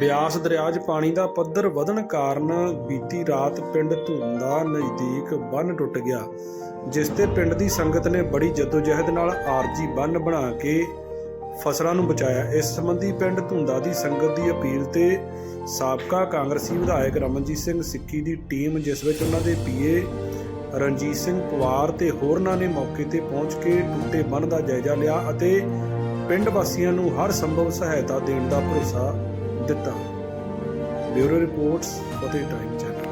ਬਿਆਸ ਦਰਿਆ 'ਚ ਪਾਣੀ ਦਾ ਪੱਧਰ ਵਧਣ ਕਾਰਨ ਬੀਤੀ ਰਾਤ ਪਿੰਡ ਧੁੰਦਾ ਨਜ਼ਦੀਕ ਬੰਨ ਟੁੱਟ ਗਿਆ, ਜਿਸ ਤੇ ਪਿੰਡ ਦੀ ਸੰਗਤ ਨੇ ਬੜੀ ਜਦੋਜਹਿਦ ਨਾਲ ਆਰਜੀ ਬੰਨ ਬਣਾ ਕੇ ਫਸਲਾਂ ਨੂੰ ਬਚਾਇਆ। ਇਸ ਸੰਬੰਧੀ ਪਿੰਡ ਧੁੰਦਾ ਦੀ ਸੰਗਤ ਦੀ ਅਪੀਲ ਤੇ ਸਾਬਕਾ ਕਾਂਗਰਸੀ ਵਿਧਾਇਕ ਰਮਨਜੀਤ ਸਿੰਘ ਸਿੱਕੀ ਦੀ ਟੀਮ, ਜਿਸ ਵਿੱਚ ਉਹਨਾਂ ਦੇ ਪੀਏ ਰਣਜੀਤ ਸਿੰਘ ਪਵਾਰ ਤੇ ਹੋਰਨਾਂ ਨੇ ਮੌਕੇ ਤੇ ਪਹੁੰਚ ਕੇ ਟੁੱਟੇ ਬੰਨ ਦਾ ਜਾਇਜ਼ਾ ਲਿਆ ਅਤੇ ਪਿੰਡ ਵਾਸੀਆਂ ਨੂੰ ਹਰ ਸੰਭਵ ਸਹਾਇਤਾ ਦੇਣ ਦਾ ਭਰੋਸਾ ਦਿੱਤਾ। Bureau reports Fateh time channel.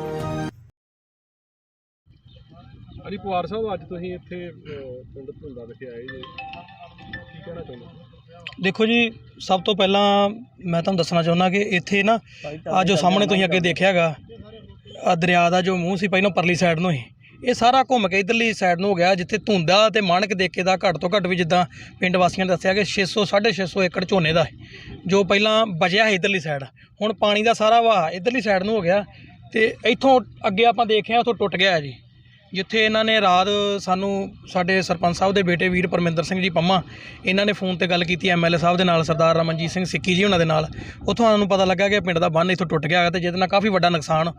Ali Pawar ਸਾਹਿਬ ਅੱਜ ਤੁਸੀਂ ਇੱਥੇ ਅਹ, ਪਿੰਡ ਧੁੰਦਾ ਵਿਖੇ ਆਏ ਜੀ। ਕੀ ਕਹਿਣਾ ਚਾਹੁੰਦੇ ਦੇਖੋ ਜੀ ਸਭ ਤੋਂ ਪਹਿਲਾਂ ਮੈਂ ਤੁਹਾਨੂੰ ਦੱਸਣਾ ਚਾਹੁੰਦਾ ਕਿ ਇੱਥੇ ਨਾ ਆ ਜੋ ਸਾਹਮਣੇ ਤੁਸੀਂ ਅੱਗੇ ਦੇਖਿਆ ਹੈਗਾ ਆ ਦਰਿਆ ਦਾ ਜੋ ਮੂੰਹ ਸੀ ਪਹਿਲਾਂ ਪਰਲੀ ਸਾਈਡ ਨੂੰ ਹੀ। ਇਹ ਸਾਰਾ ਘੁੰਮ ਕੇ ਇਧਰਲੀ ਸਾਈਡ ਨੂੰ ਹੋ ਗਿਆ, ਜਿੱਥੇ ਧੁੰਦਾ ਤੇ ਮਾਨਕ ਦੇਖੇ ਦਾ ਘੱਟ ਤੋਂ ਘੱਟ ਵੀ ਜਿੱਦਾਂ ਪਿੰਡ ਵਾਸੀਆਂ ਨੇ ਦੱਸਿਆ ਕਿ 600 650 ਏਕੜ ਝੋਨੇ ਦਾ ਜੋ ਪਹਿਲਾਂ ਬਚਿਆ ਹੈ ਇਧਰਲੀ ਸਾਈਡ ਹੁਣ ਪਾਣੀ ਦਾ ਸਾਰਾ ਵਹਾ ਇਧਰਲੀ ਸਾਈਡ ਨੂੰ ਹੋ ਗਿਆ ਤੇ ਇੱਥੋਂ ਅੱਗੇ ਆਪਾਂ ਦੇਖਿਆ, ਉੱਥੋਂ ਟੁੱਟ ਗਿਆ ਹੈ ਜੀ। ਜਿੱਥੇ ਇਹਨਾਂ ਨੇ ਰਾਤ ਸਾਨੂੰ ਸਾਡੇ ਸਰਪੰਚ ਸਾਹਿਬ ਦੇ ਬੇਟੇ ਵੀਰ ਪਰਮਿੰਦਰ ਸਿੰਘ ਜੀ ਪੰਮਾ, ਇਹਨਾਂ ਨੇ ਫੋਨ ਤੇ ਗੱਲ ਕੀਤੀ ਐਮਐਲਏ ਸਾਹਿਬ ਦੇ ਨਾਲ, ਸਰਦਾਰ ਰਮਨਜੀਤ ਸਿੰਘ ਸਿੱਕੀ ਜੀ ਉਹਨਾਂ ਦੇ ਨਾਲ। ਉੱਥੋਂ ਸਾਨੂੰ ਪਤਾ ਲੱਗਾ ਕਿ ਪਿੰਡ ਦਾ ਬੰਨ ਇੱਥੋਂ ਟੁੱਟ ਗਿਆ ਹੈਗਾ ਤੇ ਜਿਹਦੇ ਨਾਲ ਕਾਫੀ ਵੱਡਾ ਨੁਕਸਾਨ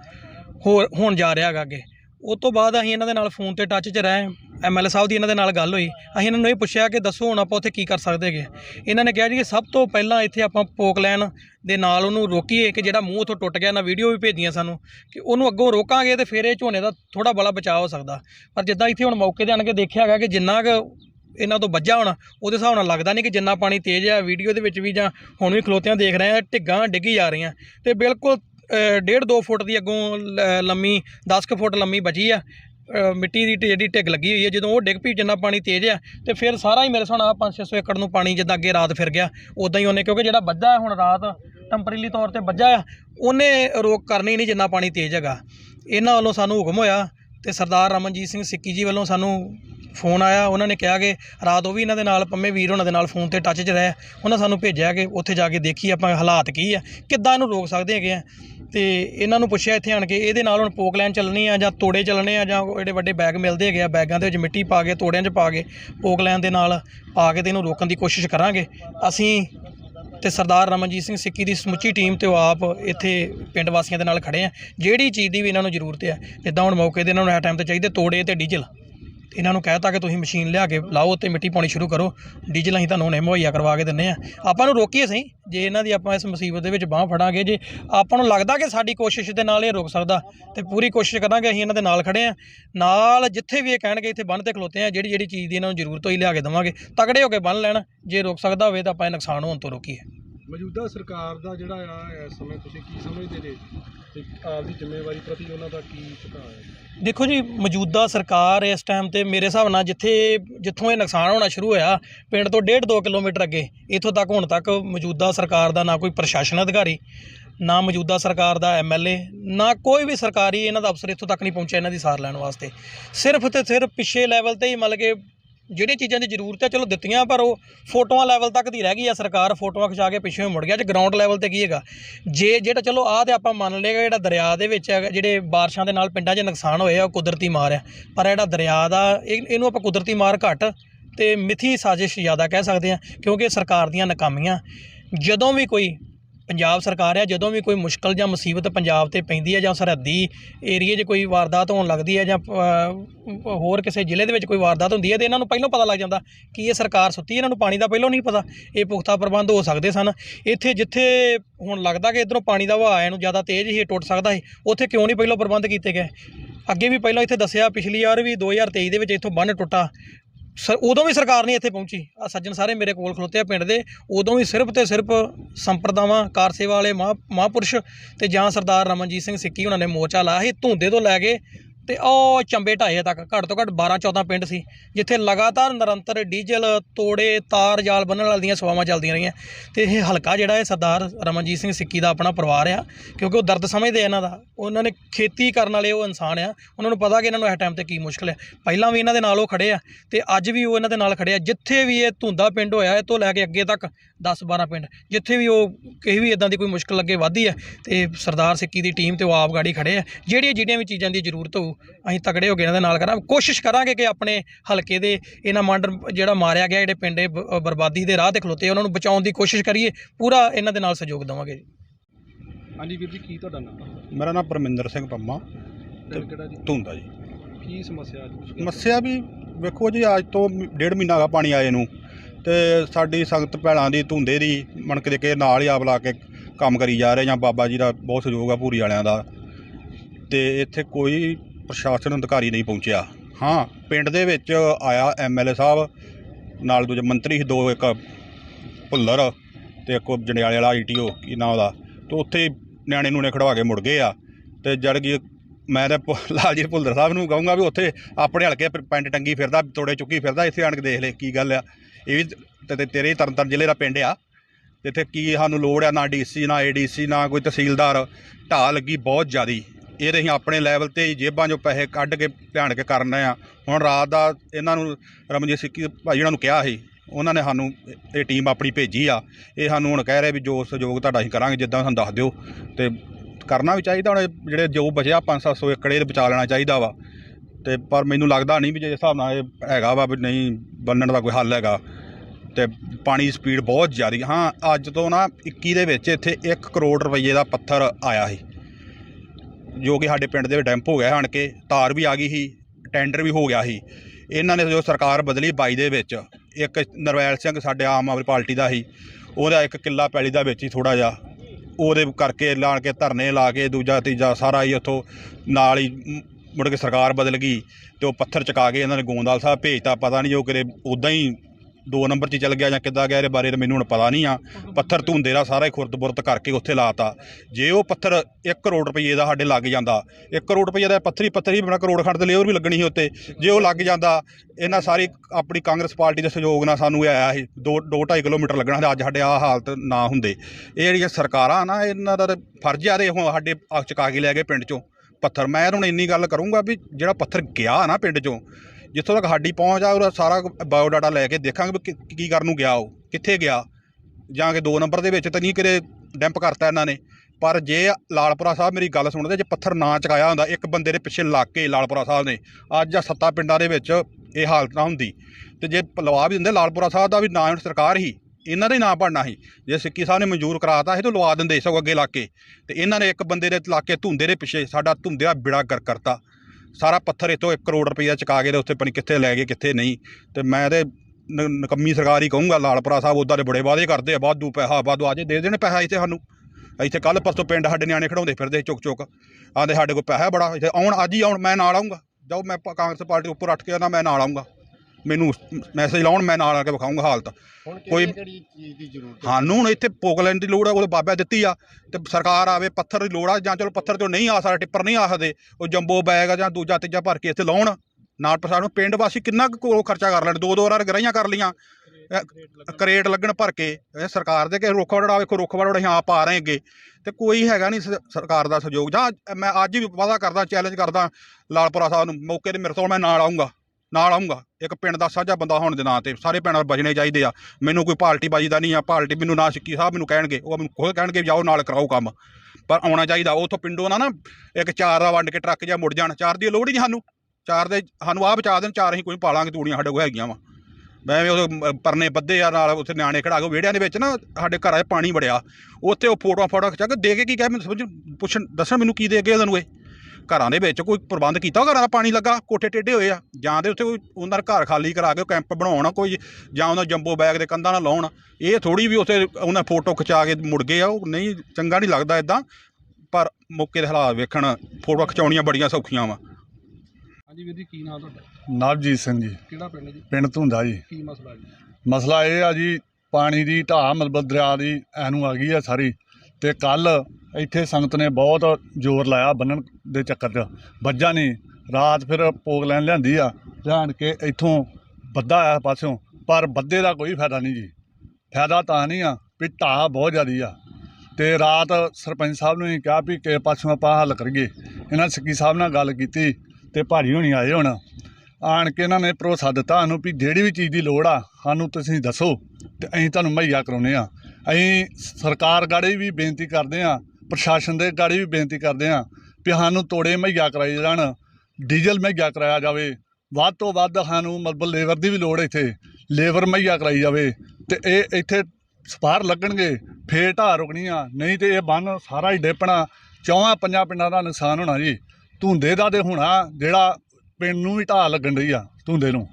ਹੋ ਹੋਣ ਜਾ ਰਿਹਾ ਹੈਗਾ ਅੱਗੇ। ਉਸ ਤੋਂ ਬਾਅਦ ਅਸੀਂ ਇਹਨਾਂ ਦੇ ਨਾਲ ਫੋਨ ਤੇ ਟੱਚ 'ਚ ਰਹੇ ਐਮਐਲਏ ਸਾਹਿਬ ਦੀ ਇਹਨਾਂ ਦੇ ਨਾਲ ਗੱਲ ਹੋਈ। ਅਸੀਂ ਇਹਨਾਂ ਨੂੰ ਇਹ ਪੁੱਛਿਆ ਕਿ ਦੱਸੋ ਹੁਣ ਆਪਾਂ ਉੱਥੇ ਕੀ ਕਰ ਸਕਦੇ ਹੈਗੇ। ਇਹਨਾਂ ਨੇ ਕਿਹਾ ਜੀ ਕਿ ਸਭ ਤੋਂ ਪਹਿਲਾਂ ਇੱਥੇ ਆਪਾਂ ਪੋਕ ਲੈਣ ਦੇ ਨਾਲ ਉਹਨੂੰ ਰੋਕੀਏ, ਕਿ ਜਿਹੜਾ ਮੂੰਹ ਉੱਥੋਂ ਟੁੱਟ ਗਿਆ ਨਾ ਵੀਡੀਓ ਵੀ ਭੇਜੀਆਂ ਸਾਨੂੰ, ਕਿ ਉਹਨੂੰ ਅੱਗੋਂ ਰੋਕਾਂਗੇ ਤੇ ਫਿਰ ਇਹ ਝੋਨੇ ਦਾ ਥੋੜਾ ਬੜਾ ਬਚਾਅ ਹੋ ਸਕਦਾ। ਪਰ ਜਿੱਦਾਂ ਇੱਥੇ ਹੁਣ ਮੌਕੇ ਤੇ ਆਣ ਕੇ ਦੇਖਿਆ ਹੈਗਾ ਕਿ ਜਿੰਨਾ ਕੁ ਇਹਨਾਂ ਤੋਂ ਵੱਜਾ ਹੋਣਾ, ਉਹਦੇ ਹਿਸਾਬ ਨਾਲ ਲੱਗਦਾ ਨਹੀਂ ਕਿ ਜਿੰਨਾ ਪਾਣੀ ਤੇਜ਼ ਆ, ਵੀਡੀਓ ਦੇ ਵਿੱਚ ਵੀ ਜਾਂ ਹੁਣ ਵੀ ਖਲੋਤਿਆਂ ਦੇਖ ਰਹੇ ਆ, ਢਿੱਗਾਂ ਡਿੱਗੀ ਜਾ ਰਹੀਆਂ। ਤੇ ਬਿਲਕੁਲ ਡੇਢ 2 ਫੁੱਟ ਦੀ ਅੱਗੋਂ ਲ- ਲੰਮੀ 10 ਕੁ ਫੁੱਟ ਲੰਮੀ ਬਚੀ ਆ। ਮਿੱਟੀ ਦੀ ਢ- ਜਿਹੜੀ ਢਿੱਗ ਲੱਗੀ ਹੋਈ ਹੈ ਜਦੋਂ ਉਹ ਡਿੱਗ ਪਈ, ਜਿੰਨਾ ਪਾਣੀ ਤੇਜ਼ ਆ, ਤੇ ਫਿਰ ਸਾਰਾ ਹੀ ਮੇਰੇ ਹਿਸਾਬ ਨਾਲ 5-600 ਏਕੜ ਨੂੰ ਪਾਣੀ ਜਿੱਦਾਂ ਅੱਗੇ ਰਾਤ ਫਿਰ ਗਿਆ। ਉਦਾਂ ਹੀ ਉਹਨੇ, ਕਿਉਂਕਿ ਜਿਹੜਾ ਵੱਜਾ ਹੁਣ ਰਾਤ, ਟੈਂਪਰੇਰੀ ਤੌਰ ਤੇ ਵੱਜਾ ਆ, ਉਹਨੇ ਰੋਕ ਕਰਨੀ ਨਹੀਂ ਜਿੰਨਾ ਪਾਣੀ ਤੇਜ਼ ਹੈਗਾ। ਇਹਨਾਂ ਵੱਲੋਂ ਸਾਨੂੰ ਹੁਕਮ ਹੋਇਆ, ਤੇ ਸਰਦਾਰ ਰਮਨਜੀਤ ਸਿੰਘ ਸਿੱਕੀ ਜੀ ਵੱਲੋਂ ਸਾਨੂੰ ਫੋਨ ਆਇਆ, ਉਹਨਾਂ ਨੇ ਕਿਹਾ ਕਿ ਰਾਤ ਉਹ ਵੀ ਇਹਨਾਂ ਦੇ ਨਾਲ, ਪੰਮੇ ਵੀਰ ਉਹਨਾਂ ਦੇ ਨਾਲ ਫੋਨ ਤੇ ਟੱਚ 'ਚ ਰਹੇ, ਉਹਨਾਂ ਸਾਨੂੰ ਭੇਜਿਆ ਕਿ ਉੱਥੇ ਜਾ ਕੇ ਦੇਖੀ ਆਪਾਂ ਹਾਲਾਤ ਕੀ ਆ, ਕਿੱਦਾਂ ਇਹਨੂੰ ਰੋਕ ਸਕਦੇ ਹੈਗੇ ਆ। ਤੇ ਇਹਨਾਂ ਨੂੰ ਪੁੱਛਿਆ ਇੱਥੇ ਆਣ ਕੇ, ਇਹਦੇ ਨਾਲ ਹੁਣ ਪੋਕਲੈਨ ਚੱਲਣੀ ਆ ਜਾਂ ਤੋੜੇ ਚੱਲਣੇ ਆ ਜਾਂ ਜਿਹੜੇ ਵੱਡੇ ਬੈਗ ਮਿਲਦੇ ਹੈਗੇ ਆ, ਬੈਗਾਂ ਦੇ ਵਿੱਚ ਮਿੱਟੀ ਪਾ ਕੇ, ਤੋੜਿਆਂ 'ਚ ਪਾ ਕੇ ਪੋਕਲੈਨ ਦੇ ਨਾਲ ਪਾ ਕੇ ਤੇ ਇਹਨੂੰ ਰੋਕਣ ਦੀ ਕੋਸ਼ਿਸ਼ ਕਰਾਂਗੇ। ਅਸੀਂ ਤੇ ਸਰਦਾਰ ਰਮਨਜੀਤ ਸਿੰਘ ਸਿੱਕੀ ਦੀ ਸਮੁੱਚੀ ਟੀਮ ਤੇ ਉਹ ਆਪ ਇੱਥੇ ਪਿੰਡ ਵਾਸੀਆਂ ਦੇ ਨਾਲ ਖੜੇ ਆ। ਜਿਹੜੀ ਚੀਜ਼ ਦੀ ਵੀ ਇਹਨਾਂ ਨੂੰ ਜ਼ਰੂਰਤ ਹੈ ਜਿੱਦਾਂ ਹੁਣ ਮੌਕੇ ਤੇ ਇਹਨਾਂ ਨੂੰ ਇਸ ਟਾਈਮ ਤੇ ਚਾਹੀਦੇ ਤੋੜੇ ਤੇ ਡੀਜ਼ਲ। ਇਹਨਾਂ ਨੂੰ ਕਹਿਤਾ ਕਿ ਤੁਸੀਂ ਮਸ਼ੀਨ ਲਿਆ ਕੇ ਲਾਓ ਤੇ ਮਿੱਟੀ ਪਾਉਣੀ ਸ਼ੁਰੂ ਕਰੋ। ਡੀਜ਼ਲ ਅਸੀਂ ਤੁਹਾਨੂੰ ਹੁਣੇ ਮੁਹੱਈਆ ਕਰਵਾ ਕੇ ਦਿੰਨੇ ਆ। ਆਪਾਂ ਨੂੰ ਰੋਕੀਏ ਸਹੀ? ਜੇ ਇਹਨਾਂ ਦੀ ਆਪਾਂ ਇਸ ਮੁਸੀਬਤ ਦੇ ਵਿੱਚ ਬਾਹ ਫੜਾਂਗੇ, ਜੇ ਆਪਾਂ ਨੂੰ ਲੱਗਦਾ ਕਿ ਸਾਡੀ ਕੋਸ਼ਿਸ਼ ਦੇ ਨਾਲ ਇਹ ਰੁਕ ਸਕਦਾ, ਤੇ ਪੂਰੀ ਕੋਸ਼ਿਸ਼ ਕਰਾਂਗੇ ਅਸੀਂ ਇਹਨਾਂ ਦੇ ਨਾਲ ਖੜੇ ਆ। ਨਾਲ ਜਿੱਥੇ ਵੀ ਇਹ ਕਹਿਣਗੇ, ਇੱਥੇ ਬੰਨ ਤੇ ਖਲੋਤੇ ਆ, ਜਿਹੜੀ ਜਿਹੜੀ ਚੀਜ਼ ਦੀ ਇਹਨਾਂ ਨੂੰ ਜ਼ਰੂਰਤ ਹੋਈ ਲਿਆ ਕੇ ਦੇਵਾਂਗੇ। ਤਕੜੇ ਹੋ ਕੇ ਬੰਨ ਲੈਣ, ਜੇ ਰੁਕ ਸਕਦਾ ਹੋਵੇ ਤਾਂ ਆਪਾਂ ਇਹ ਨੁਕਸਾਨ ਹੋਣ ਤੋਂ ਰੋਕੀਏ। ਮੌਜੂਦਾ ਸਰਕਾਰ ਦਾ ਜਿਹੜਾ ਆ ਇਸ ਸਮੇਂ ਤੁਸੀਂ ਕੀ ਸਮਝਦੇ ਜੇ? ਤੇ ਆਪਦੀ ਜ਼ਿੰਮੇਵਾਰੀ ਪ੍ਰਤੀ ਉਹਨਾਂ ਦਾ ਕੀ ਝੁਕਾਅ ਹੈ? ਦੇਖੋ ਜੀ, ਮੌਜੂਦਾ ਸਰਕਾਰ ਇਸ ਟਾਈਮ ਤੇ ਮੇਰੇ ਹਿਸਾਬ ਨਾਲ ਜਿੱਥੇ, ਜਿੱਥੋਂ ਇਹ ਨੁਕਸਾਨ ਹੋਣਾ ਸ਼ੁਰੂ ਹੋਇਆ, ਪਿੰਡ ਤੋਂ 1.5 2 ਕਿਲੋਮੀਟਰ ਅੱਗੇ, ਇੱਥੋਂ ਤੱਕ ਹੁਣ ਤੱਕ ਮੌਜੂਦਾ ਸਰਕਾਰ ਦਾ ਨਾ ਕੋਈ ਪ੍ਰਸ਼ਾਸਨ ਅਧਿਕਾਰੀ, ਨਾ ਮੌਜੂਦਾ ਸਰਕਾਰ ਦਾ ਐਮਐਲਏ ਨਾ ਕੋਈ ਵੀ ਸਰਕਾਰੀ ਇਹਨਾਂ ਦਾ ਅਫਸਰ ਇੱਥੋਂ ਤੱਕ ਨਹੀਂ ਪਹੁੰਚਿਆ ਇਹਨਾਂ ਦੀ ਸਾਰ ਲੈਣ ਵਾਸਤੇ। ਸਿਰਫ ਤੇ ਸਿਰਫ ਪਿੱਛੇ ਲੈਵਲ ਤੇ ਹੀ ਮਤਲਬ ਕਿ ਜਿਹੜੀਆਂ ਚੀਜ਼ਾਂ ਦੀ ਜ਼ਰੂਰਤ ਹੈ ਚਲੋ ਦਿੱਤੀਆਂ ਪਰ ਉਹ ਫੋਟੋਆਂ ਲੈਵਲ ਤੱਕ ਦੀ ਰਹਿ ਗਈ ਆ ਸਰਕਾਰ ਫੋਟੋਆਂ ਖਿਚਾ ਕੇ ਪਿੱਛੇ ਮੁੜ ਗਿਆ। ਜੇ ਗਰਾਊਂਡ ਲੈਵਲ ਤੇ ਕੀ ਹੈਗਾ? ਜੇ ਜਿਹੜਾ ਚਲੋ ਆਹ ਤੇ ਆਪਾਂ ਮੰਨ ਲਏਗਾ ਜਿਹੜਾ ਦਰਿਆ ਦੇ ਵਿੱਚ ਹੈਗਾ, ਜਿਹੜੇ ਬਾਰਿਸ਼ਾਂ ਦੇ ਨਾਲ ਪਿੰਡਾਂ 'ਚ ਨੁਕਸਾਨ ਹੋਏ ਆ ਉਹ ਕੁਦਰਤੀ ਮਾਰ ਆ। ਪਰ ਜਿਹੜਾ ਦਰਿਆ ਦਾ ਇਹ- ਇਹਨੂੰ ਆਪਾਂ ਕੁਦਰਤੀ ਮਾਰ ਘੱਟ ਤੇ ਮਿਥੀ ਸਾਜ਼ਿਸ਼ ਜ਼ਿਆਦਾ ਕਹਿ ਸਕਦੇ ਆ ਕਿਉਂਕਿ ਸਰਕਾਰ ਦੀਆਂ ਨਾਕਾਮੀਆਂ। ਜਦੋਂ ਵੀ ਕੋਈ ਪੰਜਾਬ ਸਰਕਾਰ ਆ ਜਦੋਂ ਵੀ ਕੋਈ ਮੁਸ਼ਕਲ ਜਾਂ ਮੁਸੀਬਤ ਪੰਜਾਬ ਤੇ ਪੈਂਦੀ ਹੈ ਜਾਂ ਸਰਹੱਦੀ ਏਰੀਏ 'ਚ ਕੋਈ ਵਾਰਦਾਤ ਹੋਣ ਲੱਗਦੀ ਹੈ ਜਾਂ ਹੋਰ ਕਿਸੇ ਜ਼ਿਲ੍ਹੇ ਦੇ ਵਿੱਚ ਕੋਈ ਵਾਰਦਾਤ ਹੁੰਦੀ ਹੈ ਤੇ ਇਹਨਾਂ ਨੂੰ ਪਹਿਲਾਂ ਪਤਾ ਲੱਗ ਜਾਂਦਾ ਕਿ ਇਹ ਸਰਕਾਰ ਸੁੱਤੀ ਇਹਨਾਂ ਨੂੰ ਪਾਣੀ ਦਾ ਪਹਿਲਾਂ ਨਹੀਂ ਪਤਾ। ਇਹ ਪੁਖਤਾ ਪ੍ਰਬੰਧ ਹੋ ਸਕਦੇ ਸਨ। ਇੱਥੇ ਜਿੱਥੇ ਹੁਣ ਲੱਗਦਾ ਕਿ ਇਧਰੋਂ ਪਾਣੀ ਦਾ ਵਹਾਅ ਇਹਨੂੰ ਜ਼ਿਆਦਾ ਤੇਜ਼ ਹੀ ਟੁੱਟ ਸਕਦਾ ਸੀ ਉੱਥੇ ਕਿਉਂ ਨਹੀਂ ਪਹਿਲਾਂ ਪ੍ਰਬੰਧ ਕੀਤੇ ਗਏ? ਅੱਗੇ ਵੀ ਪਹਿਲਾਂ ਇੱਥੇ ਦੱਸਿਆ, ਪਿਛਲੀ ਵਾਰ ਵੀ 2023 ਦੇ ਵਿੱਚ ਇੱਥੋਂ ਬੰਨ ਟੁੱਟਾ। ਸਰ, ਉਦੋਂ ਵੀ ਸਰਕਾਰ ਨਹੀਂ ਇੱਥੇ ਪਹੁੰਚੀ। ਆ ਸੱਜਣ ਸਾਰੇ ਮੇਰੇ ਕੋਲ ਖਲੋਤੇ ਆ ਪਿੰਡ ਦੇ। ਉਦੋਂ ਵੀ ਸਿਰਫ ਤੇ ਸਿਰਫ ਸੰਪਰਦਾਵਾਂ, ਕਾਰ ਸੇਵਾ ਵਾਲੇ ਮਹਾਂ, ਮਹਾਂਪੁਰਸ਼ ਤੇ ਜਾਂ ਸਰਦਾਰ ਰਮਨਜੀਤ ਸਿੰਘ ਸਿੱਕੀ ਉਹਨਾਂ ਨੇ ਮੋਰਚਾ ਲਾਇਆ ਸੀ, ਧੁੰਦੇ ਤੋਂ ਲੈ ਕੇ ਤੇ ਉਹ ਚੰਬੇ ਢਾਏ ਤੱਕ, ਘੱਟ ਤੋਂ ਘੱਟ 12 14 ਪਿੰਡ ਸੀ, ਜਿੱਥੇ ਲਗਾਤਾਰ ਨਿਰੰਤਰ ਡੀਜ਼ਲ, ਤੋੜੇ, ਤਾਰ ਜਾਲ ਬੰਨਣ ਵਾਲੀਆਂ ਸੇਵਾਵਾਂ ਚੱਲਦੀਆਂ ਰਹੀਆਂ। ਤੇ ਇਹ ਹਲਕਾ ਜਿਹੜਾ ਹੈ ਸਰਦਾਰ ਰਮਨਜੀਤ ਸਿੰਘ ਸਿੱਕੀ ਦਾ ਆਪਣਾ ਪਰਿਵਾਰ ਆ, ਕਿਉਂਕਿ ਉਹ ਦਰਦ ਸਮਝਦੇ ਆ ਇਹਨਾਂ ਦਾ। ਉਹਨਾਂ ਨੇ ਖੇਤੀ ਕਰਨ ਵਾਲੇ ਉਹ ਇਨਸਾਨ ਆ, ਉਹਨਾਂ ਨੂੰ ਪਤਾ ਕਿ ਇਹਨਾਂ ਨੂੰ ਇਸ ਟਾਈਮ ਤੇ ਕੀ ਮੁਸ਼ਕਲ ਹੈ ਪਹਿਲਾਂ ਵੀ ਇਹਨਾਂ ਦੇ ਨਾਲ ਉਹ ਖੜੇ ਆ, ਤੇ ਅੱਜ ਵੀ ਉਹ ਇਹਨਾਂ ਦੇ ਨਾਲ ਖੜੇ ਆ, ਜਿੱਥੇ ਵੀ ਇਹ ਧੁੰਦਾ ਪਿੰਡ ਹੋਇਆ, ਇਹ ਤੋਂ ਲੈ ਕੇ ਅੱਗੇ ਤੱਕ 10 12 ਪਿੰਡ ਜਿੱਥੇ ਵੀ ਉਹ ਕਿਸੇ ਵੀ ਇਦਾਂ ਦੀ ਕੋਈ ਮੁਸ਼ਕਲ ਲੱਗੇ ਵਾਧੀ ਹੈ ਤੇ ਸਰਦਾਰ ਸਿੱਕੀ ਦੀ ਟੀਮ ਤੇ ਉਹ ਆਪ ਗਾੜੀ ਖੜੇ ਆ। ਜਿਹੜੀਆਂ ਜਿਹੜੀਆਂ ਵੀ ਚੀਜ਼ਾਂ ਦੀ ਜ਼ਰੂਰਤ ਹੋਊ ਅਸੀਂ ਤਗੜੇ ਹੋ ਕੇ ਇਹਨਾਂ ਦੇ ਨਾਲ ਕਰਾਂਗੇ। ਕੋਸ਼ਿਸ਼ ਕਰਾਂਗੇ ਕਿ ਆਪਣੇ ਹਲਕੇ ਦੇ ਇਹਨਾਂ ਮੰਡ ਜਿਹੜਾ ਮਾਰਿਆ ਗਿਆ ਜਿਹੜੇ ਪਿੰਡੇ ਬਰਬਾਦੀ ਦੇ ਰਾਹ ਤੇ ਖਲੋਤੇ ਉਹਨਾਂ ਨੂੰ ਬਚਾਉਣ ਦੀ ਕੋਸ਼ਿਸ਼ ਕਰੀਏ। ਪੂਰਾ ਇਹਨਾਂ ਦੇ ਨਾਲ ਸਹਿਯੋਗ ਦੇਵਾਂਗੇ ਜੀ। ਹਾਂਜੀ ਵੀਰ ਜੀ ਕੀ ਤੁਹਾਡਾ ਨਾਮ? ਮੇਰਾ ਨਾਮ ਪਰਮਿੰਦਰ ਸਿੰਘ ਪੰਮਾ ਧੁੰਦਾ ਜੀ। ਕੀ ਸਮੱਸਿਆ ਸਮੱਸਿਆ ਵੀ ਵੇਖੋ ਜੀ ਅੱਜ ਤੋਂ ਡੇਢ ਮਹੀਨਾ ਦਾ ਪਾਣੀ ਆਏ ਨੂੰ। ਤੇ ਸਾਡੀ ਸੰਗਤ ਭੈਣਾਂ ਦੀ, ਧੁੰਦੇ ਦੀ, ਮਣਕ ਦੇ ਕੇ ਨਾਲ ਹੀ ਆਪ ਲਾ ਕੇ ਕੰਮ ਕਰੀ ਜਾ ਰਹੇ ਜਾਂ ਬਾਬਾ ਜੀ ਦਾ ਬਹੁਤ ਸਹਿਯੋਗ ਆ ਪੂਰੀ ਵਾਲਿਆਂ ਦਾ। ਤੇ ਇੱਥੇ ਕੋਈ ਪ੍ਰਸ਼ਾਸਨ ਅਧਿਕਾਰੀ ਨਹੀਂ ਪਹੁੰਚਿਆ। ਹਾਂ, ਪਿੰਡ ਦੇ ਵਿੱਚ ਆਇਆ ਐਮਐਲਏ ਸਾਹਿਬ, ਨਾਲ ਦੂਜੇ ਮੰਤਰੀ ਸੀ, ਦੋ ਇੱਕ ਭੁੱਲਰ ਤੇ ਇੱਕ ਜੰਡਿਆਲੇ ਵਾਲਾ ਆਈਟੀਓ ਕੀ ਨਾਂ ਉਹਦਾ। ਤੇ ਉੱਥੇ ਹੀ ਨਿਆਣੇ ਨੂੰ ਨੇ ਖੜਵਾ ਕੇ ਮੁੜ ਗਏ ਆ। ਤੇ ਜੜ ਗਈ, ਮੈਂ ਤਾਂ ਭੁ- ਲਾਲਜੀਤ ਭੁੱਲਰ ਸਾਹਿਬ ਨੂੰ ਕਹੂੰਗਾ ਵੀ ਉੱਥੇ ਆਪਣੇ ਹਲਕੇ ਪੈਂਟ ਟੰਗੀ ਫਿਰਦਾ, ਤੋੜੇ ਚੁੱਕੀ ਫਿਰਦਾ, ਇੱਥੇ ਆਣ ਕੇ ਦੇਖ ਲੈ ਕੀ ਗੱਲ ਆ। ਇਹ ਵੀ ਤੇ- ਤੇ ਤੇਰੇ ਤਰਨਤਾਰਨ ਜ਼ਿਲ੍ਹੇ ਦਾ ਪਿੰਡ ਆ। ਤੇ ਇੱਥੇ ਕੀ ਸਾਨੂੰ ਲੋੜ ਆ ਨਾ ਡੀਸੀ ਨਾ ਏਡੀਸੀ ਨਾ ਕੋਈ ਤਹਿਸੀਲਦਾਰ। ਢਾਹ ਲੱਗੀ ਬਹੁਤ ਜ਼ਿਆਦੀ। ਇਹ ਤਾਂ ਅਸੀਂ ਆਪਣੇ ਲੈਵਲ ਤੇ ਹੀ ਜੇਬਾਂ 'ਚੋਂ ਪੈਸੇ ਕੱਢ ਕੇ ਧਿਆਨ ਕੇ ਕਰਨਾ ਆ। ਹੁਣ ਰਾਤ ਦਾ ਇਹਨਾਂ ਨੂੰ ਰਮਨਜੀਤ ਸਿੱਕੀ ਭਾਈ ਉਹਨਾਂ ਨੂੰ ਕਿਹਾ ਸੀ, ਉਹਨਾਂ ਨੇ ਸਾਨੂੰ ਇਹ ਟੀਮ ਆਪਣੀ ਭੇਜੀ ਆ। ਇਹ ਸਾਨੂੰ ਹੁਣ ਕਹਿ ਰਹੇ ਵੀ ਜੋ ਸਹਿਯੋਗ ਤੁਹਾਡਾ ਅਸੀਂ ਕਰਾਂਗੇ, ਜਿੱਦਾਂ ਸਾਨੂੰ ਦੱਸ ਦਿਓ। ਤੇ ਕਰਨਾ ਵੀ ਚਾਹੀਦਾ, ਹੁਣ ਇਹ ਜਿਹੜੇ ਜੋ ਬਚਿਆ 5-700 ਏਕੜ ਇਹ ਬਚਾ ਲੈਣਾ ਚਾਹੀਦਾ ਵਾ। ਤੇ ਪਰ ਮੈਨੂੰ ਲੱਗਦਾ ਨਹੀਂ ਵੀ ਜੇ ਹਿਸਾਬ ਨਾਲ ਇਹ ਹੈਗਾ ਵਾ ਵੀ ਨਹੀਂ ਬੰਨਣ ਦਾ ਕੋਈ ਹੱਲ ਹੈਗਾ, ਤੇ ਪਾਣੀ ਦੀ ਸਪੀਡ ਬਹੁਤ ਜ਼ਿਆਦਾ ਹਾਂ, ਅੱਜ ਤੋਂ ਨਾ 21 ਦੇ ਵਿੱਚ ਇੱਥੇ 1 ਕਰੋੜ ਰੁਪਏ ਦਾ ਪੱਥਰ ਆਇਆ ਸੀ, ਜੋ ਕਿ ਸਾਡੇ ਪਿੰਡ ਦੇ ਵਿੱਚ ਡੈਂਪ ਹੋ ਗਿਆ ਆਣ ਕੇ, ਤਾਰ ਵੀ ਆ ਗਈ ਸੀ, ਟੈਂਡਰ ਵੀ ਹੋ ਗਿਆ ਸੀ। ਇਹਨਾਂ ਨੇ ਜੋ ਸਰਕਾਰ ਬਦਲੀ 22 ਦੇ ਵਿੱਚ, ਇੱਕ ਨਰਵੈਲ ਸਿੰਘ ਸਾਡੇ ਆਮ ਆਦਮੀ ਪਾਰਟੀ ਦਾ ਸੀ, ਉਹਦਾ ਇੱਕ ਕਿੱਲਾ ਪੈਲੀ ਦਾ ਵਿੱਚ ਹੀ ਥੋੜਾ ਜਿਹਾ, ਉਹਦੇ ਕਰਕੇ ਲਾਣ ਕੇ ਧਰਨੇ ਲਾ ਕੇ ਦੂਜਾ ਤੀਜਾ ਸਾਰਾ ਹੀ ਉੱਥੋਂ ਨਾਲ ਹੀ ਮੁੜ ਕੇ ਸਰਕਾਰ ਬਦਲ ਗਈ ਤੇ ਉਹ ਪੱਥਰ ਚਕਾ ਕੇ ਇਹਨਾਂ ਨੇ ਗੋਂਦਾਲ ਸਾਹਿਬ ਭੇਜਤਾ, ਪਤਾ ਨਹੀਂ ਉਹ ਕਿਤੇ ਉਦਾਂ ਹੀ ਦੋ ਨੰਬਰ 'ਚ ਚੱਲ ਗਿਆ ਜਾਂ ਕਿੱਦਾਂ ਗਿਆ ਇਹਦੇ ਬਾਰੇ ਮੈਨੂੰ ਹੁਣ ਪਤਾ ਨਹੀਂ ਆ। ਪੱਥਰ ਧੁੰਦੇ ਦਾ ਸਾਰਾ ਹੀ ਖੁਰਦ-ਬੁਰਦ ਕਰਕੇ ਉੱਥੇ ਲਾਤਾ। ਜੇ ਉਹ ਪੱਥਰ 1 ਕਰੋੜ ਰੁਪਏ ਦਾ ਸਾਡੇ ਲੱਗ ਜਾਂਦਾ 1 ਕਰੋੜ ਰੁਪਏ ਦਾ ਪੱਥਰ ਹੀ ਪੱਥਰ ਹੀ ਬਣਾ ਕਰੋੜ ਖੰਡ ਤੇ ਲੇਬਰ ਵੀ ਲੱਗਣੀ ਸੀ ਉੱਤੇ। ਜੇ ਉਹ ਲੱਗ ਜਾਂਦਾ, ਇਹਨਾਂ ਸਾਰੀ ਆਪਣੀ ਕਾਂਗਰਸ ਪਾਰਟੀ ਦੇ ਸਹਿਯੋਗ ਨਾਲ ਸਾਨੂੰ ਇਹ ਆਇਆ ਸੀ 2 2.5 ਕਿਲੋਮੀਟਰ ਲੱਗਣਾ ਤੇ ਅੱਜ ਸਾਡੇ ਆ ਹਾਲਤ ਨਾ ਹੁੰਦੇ। ਇਹ ਜਿਹੜੀਆਂ ਸਰਕਾਰਾਂ ਨਾ, ਇਹਨਾਂ ਦਾ ਤਾਂ ਫਰਜ਼ ਆ ਦੇ ਹੁਣ ਸਾਡੇ ਆ ਚੁਕਾ ਕੇ ਲੈ ਗਏ ਪਿੰਡ ਚੋਂ। ਪੱਥਰ। ਮੈਂ ਹੁਣ ਇੰਨੀ ਗੱਲ ਕਰੂੰਗਾ ਵੀ ਜਿਹੜਾ ਪੱਥਰ ਗਿਆ ਨਾ ਪਿੰਡ ਚੋਂ, ਜਿੱਥੋਂ ਤੱਕ ਸਾਡੀ ਪਹੁੰਚ ਆ, ਉਹਦਾ ਸਾਰਾ ਬਾਇਓਡਾਟਾ ਲੈ ਕੇ ਦੇਖਾਂਗੇ ਵੀ ਕਿ- ਕੀ ਕਰਨ ਨੂੰ ਗਿਆ ਉਹ, ਕਿੱਥੇ ਗਿਆ। ਜਾਂ ਕਿ 2 ਨੰਬਰ ਦੇ ਵਿੱਚ ਤਾਂ ਨਹੀਂ ਕਿਤੇ ਡੈਂਪ ਕਰਤਾ ਇਹਨਾਂ ਨੇ। ਪਰ ਜੇ ਲਾਲਪੁਰਾ ਸਾਹਿਬ ਮੇਰੀ ਗੱਲ ਸੁਣਦੇ, ਜੇ ਪੱਥਰ ਨਾ ਚਕਾਇਆ ਹੁੰਦਾ, ਇੱਕ ਬੰਦੇ ਦੇ ਪਿੱਛੇ ਲੱਗ ਕੇ ਲਾਲਪੁਰਾ ਸਾਹਿਬ ਨੇ, ਅੱਜ ਆ ਸੱਤਾ ਪਿੰਡਾਂ ਦੇ ਵਿੱਚ ਇਹ ਹਾਲਤ ਨਾ ਹੁੰਦੀ। ਤੇ ਜੇ ਲਵਾ ਵੀ ਦਿੰਦੇ, ਲਾਲਪੁਰਾ ਸਾਹਿਬ ਦਾ ਵੀ ਨਾਂ ਸਰਕਾਰ ਹੀ। ਇਹਨਾਂ ਦਾ ਹੀ ਨਾਂ ਬਣਨਾ ਸੀ। ਜੇ ਸਿੱਕੀ ਸਾਹਿਬ ਨੇ ਮਨਜ਼ੂਰ ਕਰਾਤਾ ਸੀ ਤਾਂ ਲਵਾ ਦਿੰਦੇ ਸਗੋਂ ਅੱਗੇ ਲਾ ਕੇ। ਤੇ ਇਹਨਾਂ ਨੇ ਇੱਕ ਬੰਦੇ ਦੇ ਲਾ ਕੇ ਧੁੰਦੇ ਦੇ ਪਿੱਛੇ ਸਾਡਾ ਧੁੰਦਿਆ ਬਿੜਾ ਕਰ ਕਰਤਾ। ਸਾਰਾ ਪੱਥਰ ਇਤੋਂ 1 ਕਰੋੜ ਰੁਪਈਆ ਚੁਕਾ ਕੇ ਤੇ ਉੱਥੇ ਪਣੀ ਕਿੱਥੇ ਲੈ ਗਏ, ਕਿੱਥੇ ਨਹੀਂ। ਤੇ ਮੈਂ ਤੇ ਨ- ਨਕੰਮੀ ਸਰਕਾਰ ਹੀ ਕਹੂੰਗਾ, ਲਾਲਪੁਰਾ ਸਾਹਿਬ ਉੱਦਾਂ ਦੇ ਬੜੇ ਵਾਅਦੇ ਕਰਦੇ ਆ, ਵਾਧੂ ਪੈਸਾ, ਵਾਧੂ ਅਜੇ ਦੇ ਦੇਣ ਪੈਸਾ ਇੱਥੇ ਸਾਨੂੰ। ਇੱਥੇ ਕੱਲ ਪਰਸੋਂ ਪਿੰਡ ਸਾਡੇ ਨਿਆਣੇ ਖੜਾਉਂਦੇ ਫਿਰਦੇ ਚੁੱਕ ਚੁੱਕ। ਆਂਦੇ ਸਾਡੇ ਕੋਲ ਪੈਸਾ ਬੜਾ, ਇੱਥੇ ਆਉਣ, ਅੱਜ ਹੀ ਆਉਣ, ਮੈਂ ਨਾਲ ਆਉਂਗਾ ਜਾਓ ਮੈਂ ਕਾਂਗਰਸ ਪਾਰਟੀ ਉੱਪਰ ਉੱਠ ਕੇ ਆਉਂਦਾ, ਮੈਂ ਨਾਲ ਆਉਂਗਾ ਮੈਨੂੰ ਮੈਸੇਜ ਲਾਉਣ ਮੈਂ ਨਾਲ ਆ ਕੇ ਵਿਖਾਉਂਗਾ ਹਾਲਤ। ਹੁਣ ਕੋਈ- ਕਿਹੜੀ ਕਿਹੜੀ ਚੀਜ਼ ਦੀ ਜ਼ਰੂਰਤ ਹੈ? ਸਾਨੂੰ ਹੁਣ ਇੱਥੇ ਪੋਕਲੈਂਡ ਦੀ ਲੋੜ ਆ ਉਹਦੇ ਬਾਬਾ ਦਿੱਤੀ ਆ ਤੇ ਸਰਕਾਰ ਆਵੇ ਪੱਥਰ ਦੀ ਲੋੜ ਆ ਜਾਂ ਚਲੋ ਪੱਥਰ ਤੋਂ ਨਹੀਂ ਆ ਸਕਦਾ ਟਿੱਪਰ ਨਹੀਂ ਆ ਸਕਦੇ ਉਹ ਜੰਬੋ ਬੈਗ ਆ ਜਾਂ ਦੂਜਾ ਤੀਜਾ ਭਰ ਕੇ ਇੱਥੇ ਲਾਉਣ। ਨਾਲ ਪ੍ਰਸਾਦ ਨੂੰ ਪਿੰਡ ਵਾਸੀ ਕਿੰਨਾ ਕੁ ਕੋਲ ਖਰਚਾ ਕਰ ਲੈਣ ਦੋ ਦੋ ਵਾਰ ਗਰਾਈਆਂ ਕਰ ਲੀਆਂ ਕਰੇਟ ਲੱਗਣ। ਭਰ ਕੇ ਇਹ ਸਰਕਾਰ ਦੇ ਕਿ ਰੁੱਖ ਵੜੜਾ ਵੇਖੋ ਰੁੱਖ ਵੜੜਾ ਹਾਂ ਪਾ ਰਹੇ ਅੱਗੇ। ਤੇ ਕੋਈ ਹੈਗਾ ਨਹੀਂ ਸ- ਸਰਕਾਰ ਦਾ ਸਹਿਯੋਗ। ਜਾਂ ਮੈਂ ਅੱਜ ਵੀ ਵਾਅਦਾ ਕਰਦਾ ਚੈਲੰਜ ਕਰਦਾ ਲਾਲਪੁਰਾ ਸਾਹਿਬ ਨੂੰ ਮੌਕੇ ਤੇ ਮੇਰੇ ਤੋਂ ਮੈਂ ਨਾਲ ਆਉਂਗਾ ਨਾਲ ਆਉਂਗਾ ਇੱਕ ਪਿੰਡ ਦਾ ਸਾਂਝਾ ਬੰਦਾ ਹੋਣ ਦੇ ਨਾਂ ਤੇ ਸਾਰੇ ਪਿੰਡਾਂ ਬਜਣੇ ਚਾਹੀਦੇ ਆ। ਮੈਨੂੰ ਕੋਈ ਪਾਰਟੀ ਬਾਜੀ ਦਾ ਨਹੀਂ ਆ। ਪਾਰਟੀ ਮੈਨੂੰ ਨਾ ਸਿੱਕੀ ਸਾਹਿਬ ਮੈਨੂੰ ਕਹਿਣਗੇ, ਉਹ ਮੈਨੂੰ ਖੁਦ ਕਹਿਣਗੇ ਵੀ ਜਾਓ ਨਾਲ ਕਰਾਓ ਕੰਮ। ਪਰ ਆਉਣਾ ਚਾਹੀਦਾ। ਉੱਥੋਂ ਪਿੰਡੋਂ ਨਾ ਨਾ ਇੱਕ ਚਾਰ ਦਾ ਵੰਡ ਕੇ ਟਰੱਕ ਜਾਂ ਮੁੜ ਜਾਣ। ਚਾਰ ਦੀ ਲੋੜ ਹੀ ਨਹੀਂ ਸਾਨੂੰ। ਚਾਰ ਦੇ ਸਾਨੂੰ ਆਹ ਬਚਾ ਦੇਣ, ਚਾਰ ਅਸੀਂ ਕੋਈ ਪਾਲਾਂਗੇ ਤੂੜੀਆਂ ਸਾਡੇ ਕੋਲ ਹੈਗੀਆਂ ਵਾ। ਮੈਂ ਵੀ ਉਹ ਪਰਨੇ ਬੱਦੇ ਆ ਨਾਲ ਉੱਥੇ ਨਿਆਣੇ ਖੜਾ ਕੇ ਵਿਹੜਿਆਂ ਦੇ ਵਿੱਚ ਨਾ ਸਾਡੇ ਘਰਾਂ 'ਚ ਪਾਣੀ ਵੜਿਆ। ਉੱਥੇ ਉਹ ਫੋਟੋਆਂ ਫੋਟੋਆਂ ਖਿਚਾ ਕੇ ਦੇ ਕੇ ਕੀ ਕਹਿ ਮੈਨੂੰ ਸਮਝ ਪੁੱਛਣ ਦੱਸਣ ਮੈਨੂੰ ਕੀ ਦੇ ਗਏ ਉਹਨਾਂ ਨੂੰ ਇਹ? ਘਰਾਂ ਦੇ ਵਿੱਚ ਕੋਈ ਪ੍ਰਬੰਧ ਕੀਤਾ ਘਰਾਂ ਦਾ ਪਾਣੀ ਲੱਗਾ ਕੋਠੇ ਟੇਢੇ ਹੋਏ ਆ ਜਾਂ ਦੇ ਉੱਥੇ ਕੋਈ ਉਹਨਾਂ ਦਾ ਘਰ ਖਾਲੀ ਕਰਾ ਕੇ ਕੈਂਪ ਬਣਾਉਣ ਕੋਈ ਜਾਂ ਉਹਨਾਂ ਜੰਬੋ ਬੈਗ ਦੇ ਕੰਧਾਂ ਨਾਲ ਲਾਉਣ ਇਹ ਥੋੜੀ ਵੀ ਉੱਥੇ ਉਹਨਾਂ ਫੋਟੋ ਖਿਚਾ ਕੇ ਮੁੜ ਗਏ ਆ ਉਹ ਨਹੀਂ ਚੰਗਾ ਨਹੀਂ ਲੱਗਦਾ ਇਦਾਂ ਪਰ ਮੌਕੇ ਦੇ ਹਾਲਾਤ ਵੇਖਣ ਫੋਟੋ ਖਿਚਾਉਣੀਆਂ ਬੜੀਆਂ ਸੌਖੀਆਂ ਵਾ। ਹਾਂਜੀ ਵੀਰ ਜੀ ਕੀ ਨਾਮ ਤੁਹਾਡਾ? ਨਵਜੀਤ ਸਿੰਘ ਜੀ। ਕਿਹੜਾ ਪਿੰਡ ਜੀ? ਪਿੰਡ ਧੁੰਦਾ ਜੀ। ਕੀ ਮਸਲਾ ਜੀ? ਮਸਲਾ ਇਹ ਆ ਜੀ ਪਾਣੀ ਦੀ ਢਾਹ ਮਤਲਬ ਦਰਿਆ ਦੀ ਐਨੂੰ ਆ ਗਈ ਆ ਸਾਰੀ। ਤੇ ਕੱਲ ਇੱਥੇ ਸੰਗਤ ਨੇ ਬਹੁਤ ਜ਼ੋਰ ਲਾਇਆ ਬੰਨਣ ਦੇ ਚੱਕਰ 'ਚ। ਵੱਜਾ ਨਹੀਂ ਰਾਤ ਫਿਰ ਪੋਗ ਲੈਣ ਲਿਆਂਦੀ ਆ। ਲਿਆਣ ਕੇ ਇੱਥੋਂ ਬੱਦਾ ਆ ਪਾਸਿਓਂ। ਪਰ ਬੱਦੇ ਦਾ ਕੋਈ ਫਾਇਦਾ ਨਹੀਂ ਜੀ। ਫਾਇਦਾ ਤਾਂ ਨਹੀਂ ਆ ਵੀ ਢਾਹ ਬਹੁਤ ਜ਼ਿਆਦੀ ਆ। ਤੇ ਰਾਤ ਸਰਪੰਚ ਸਾਹਿਬ ਨੂੰ ਹੀ ਕਿਹਾ ਵੀ ਕਿ ਪਾਸਿਓਂ ਆਪਾਂ ਹੱਲ ਕਰੀਏ। ਇਹਨਾਂ ਸਿੱਕੀ ਸਾਹਿਬ ਨਾਲ ਗੱਲ ਕੀਤੀ ਤੇ ਭਾਜੀ ਹੋਣੀ ਆਏ ਹੁਣ। ਆਣ ਕੇ ਇਹਨਾਂ ਨੇ ਭਰੋਸਾ ਦਿੱਤਾ ਸਾਨੂੰ ਵੀ ਜਿਹੜੀ ਵੀ ਚੀਜ਼ ਦੀ ਲੋੜ ਆ, ਸਾਨੂੰ ਤੁਸੀਂ ਦੱਸੋ ਤੇ ਅਸੀਂ ਤੁਹਾਨੂੰ ਮੁਹੱਈਆ ਕਰਾਉਨੇ ਆ। ਅਸੀਂ ਸਰਕਾਰ ਗਾੜੀ ਵੀ ਬੇਨਤੀ ਕਰਦੇ ਹਾਂ, ਪ੍ਰਸ਼ਾਸਨ ਦੇ ਗਾੜੀ ਵੀ ਬੇਨਤੀ ਕਰਦੇ ਹਾਂ ਵੀ ਸਾਨੂੰ ਤੋੜੇ ਮੁਹੱਈਆ ਕਰਾਏ ਜਾਣ, ਡੀਜ਼ਲ ਮੁਹੱਈਆ ਕਰਾਇਆ ਜਾਵੇ। ਵੱਧ ਤੋਂ ਵੱਧ ਸਾਨੂੰ ਮਤਲਬ ਲੇਬਰ ਦੀ ਵੀ ਲੋੜ ਇੱਥੇ, ਲੇਬਰ ਮੁਹੱਈਆ ਕਰਾਈ ਜਾਵੇ ਤੇ ਇਹ ਇੱਥੇ ਸਪਾਰ ਲੱਗਣਗੇ, ਫੇਰ ਢਾਹ ਰੁਕਣੀ ਆ ਨਹੀਂ ਤੇ ਇਹ ਬੰਨ ਸਾਰਾ ਹੀ ਡੇਪਣਾ, ਚੌਹਾਂ ਪੰਜਾਂ ਪਿੰਡਾਂ ਦਾ ਨੁਕਸਾਨ ਹੋਣਾ ਜੀ। ਧੁੰਦੇ ਦਾ ਤੇ ਹੋਣਾ, ਜਿਹੜਾ ਪਿੰਡ ਨੂੰ ਵੀ ਢਾਹ ਲੱਗਣ ਰਹੀ ਆ ਧੁੰਦੇ ਨੂੰ।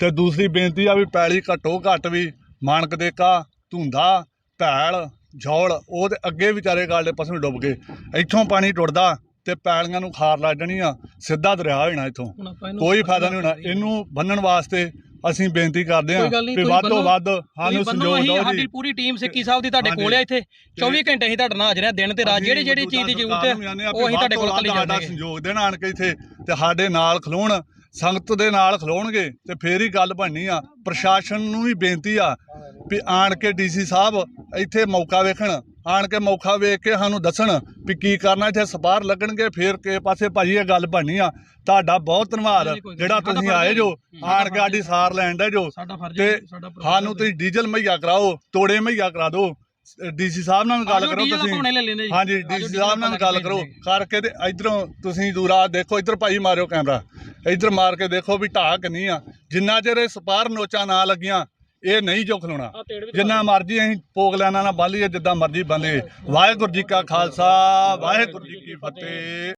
ਤੇ ਦੂਸਰੀ ਬੇਨਤੀ ਆ ਵੀ ਪੈਲੀ ਘੱਟੋ ਘੱਟ ਵੀ ਮਾਨਕ ਦੇਕਾ ਧੁੰਦਾ ਭੈਲ ਜੌਲ ਉਹਦੇ ਅੱਗੇ ਵਿਚਾਰੇ ਗਾਲ ਦੇ ਪਾਸੋਂ ਡੁੱਬ ਗਏ। ਇੱਥੋਂ ਪਾਣੀ ਟੁੱਟਦਾ ਤੇ ਪੈਲੀਆਂ ਨੂੰ ਖਾਰ ਲੱਗ ਜਾਣੀ ਆ ਸਿੱਧਾ ਦਰਿਆ ਹੋ ਇੱਥੋਂ। ਹੁਣ ਇਹਨੂੰ ਕੋਈ ਫਾਇਦਾ ਨਹੀਂ ਹੋਣਾ। ਇਹਨੂੰ ਬੰਨਣ ਵਾਸਤੇ ਅਸੀਂ ਬੇਨਤੀ ਕਰਦੇ ਹਾਂ ਵੀ ਵੱਧ ਤੋਂ। ਵੱਧ ਸਾਨੂੰ ਅਸੀਂ ਦਿਓ ਸਾਡੀ ਪੂਰੀ ਟੀਮ ਸਿੱਕੀ ਸਾਹਿਬ ਦੀ ਤੁਹਾਡੇ। ਕੋਲ ਇੱਥੇ। 24 ਘੰਟੇ ਅਸੀਂ ਤੁਹਾਡੇ ਨਾਲ ਹਾਜ਼ਰ ਹਾਂ। ਦਿਨ ਤੇ ਰਾਤ ਜਿਹੜੀ ਜਿਹੜੀ ਚੀਜ਼ ਦੀ ਜ਼ਰੂਰਤ ਹੈ ਉਹ ਅਸੀਂ ਤੁਹਾਡੇ ਕੋਲ ਕੱਲੀ ਜਾਂਦੇ ਸੰਯੋਗ ਦੇਣ ਆਣ ਕੇ ਇੱਥੇ ਤੇ ਸਾਡੇ ਨਾਲ ਖਲੋਣ ਸੰਗਤ ਦੇ ਨਾਲ ਖਲੋਣਗੇ ਤੇ ਫੇਰ ਹੀ ਗੱਲ ਬਣਨੀ ਆ। ਪ੍ਰਸ਼ਾਸਨ ਨੂੰ ਵੀ ਬੇਨਤੀ ਆ ਵੀ ਆਣ ਕੇ ਡੀਸੀ ਸਾਹਿਬ ਇੱਥੇ ਮੌਕਾ ਵੇਖਣ ਆਣ ਕੇ ਮੌਕਾ ਵੇਖ ਕੇ ਸਾਨੂੰ ਦੱਸਣ ਵੀ ਕੀ ਕਰਨਾ ਇੱਥੇ ਸਪਾਰ ਲੱਗਣਗੇ ਫੇਰ ਕੇ ਪਾਸੇ ਭਾਜੀ ਇਹ ਗੱਲ ਬਣਨੀ ਆ। ਤੁਹਾਡਾ ਬਹੁਤ ਧੰਨਵਾਦ ਜਿਹੜਾ ਤੁਸੀਂ ਆਏ ਜੋ। ਆਣ ਕੇ ਸਾਡੀ ਸਾਰ ਲੈਣ ਦੇ ਜੋ ਤੇ ਸਾਨੂੰ ਤੁਸੀਂ ਡੀਜ਼ਲ ਮੁਹੱਈਆ ਕਰਾਓ ਤੋੜੇ ਮੁਹੱਈਆ ਕਰਾ ਦਿਓ। ਡੀਸੀ ਸਾਹਿਬ ਨਾਲ ਗੱਲ ਕਰੋ ਤੁਸੀਂ। ਹਾਂਜੀ ਡੀਸੀ ਸਾਹਿਬ ਨਾਲ ਗੱਲ ਕਰੋ। ਕਰਕੇ ਤੇ ਇਧਰੋਂ ਤੁਸੀਂ ਦੂਰਾ ਦੇਖੋ ਇਧਰ ਭਾਈ ਮਾਰਿਓ ਕੈਮਰਾ। ਇਧਰ ਮਾਰ ਕੇ ਦੇਖੋ ਵੀ ਢਾਹ ਕਿੰਨੀ ਆ। ਜਿੰਨਾ ਚਿਰ ਇਹ ਸਪਾਰ ਨੋਚਾਂ ਨਾ ਲੱਗੀਆਂ ਇਹ ਨਹੀਂ ਜੋ ਖਲੋਣਾ ਜਿੰਨਾ ਮਰਜ਼ੀ ਅਸੀਂ ਪੋਗ ਲੈਣਾ ਨਾਲ ਬੰਨ ਲਈਏ ਜਿੱਦਾਂ ਮਰਜ਼ੀ ਲਈਏ ਵਾਹਿਗੁਰੂ ਜੀ ਕਾ ਖਾਲਸਾ ਵਾਹਿਗੁਰੂ ਜੀ ਕੀ ਫਤਿਹ।